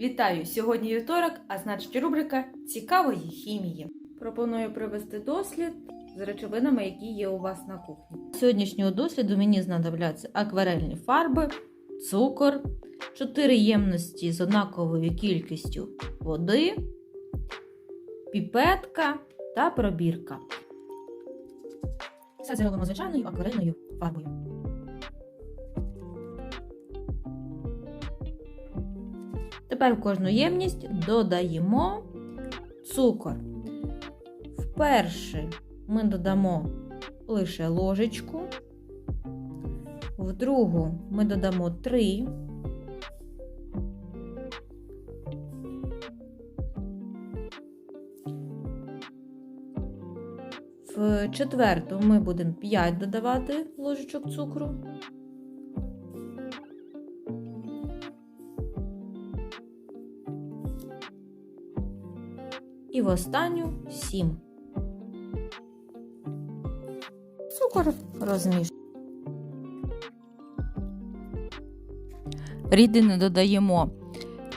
Вітаю! Сьогодні вівторок, а значить рубрика Цікавої хімії. Пропоную провести дослід з речовинами, які є у вас на кухні. Сьогоднішнього досліду мені знадобляться акварельні фарби, цукор, 4 ємності з однаковою кількістю води, піпетка та пробірка. Все зробимо звичайною акварельною фарбою. Тепер в кожну ємність додаємо цукор. Вперше ми додамо лише ложечку, в другу ми додамо 3. В четверту ми будемо 5 додавати ложечок цукру. І в останню 7. Цукор розмішуємо. Рідини додаємо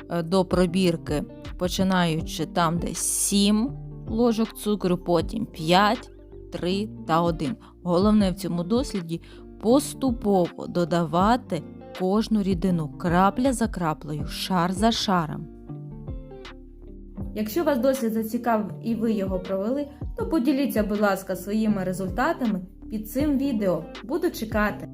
е, до пробірки, починаючи там, де 7 ложок цукру, потім 5, 3 та 1. Головне в цьому досліді поступово додавати кожну рідину крапля за краплею, шар за шаром. Якщо вас досвід зацікавив і ви його провели, то поділіться, будь ласка, своїми результатами під цим відео. Буду чекати.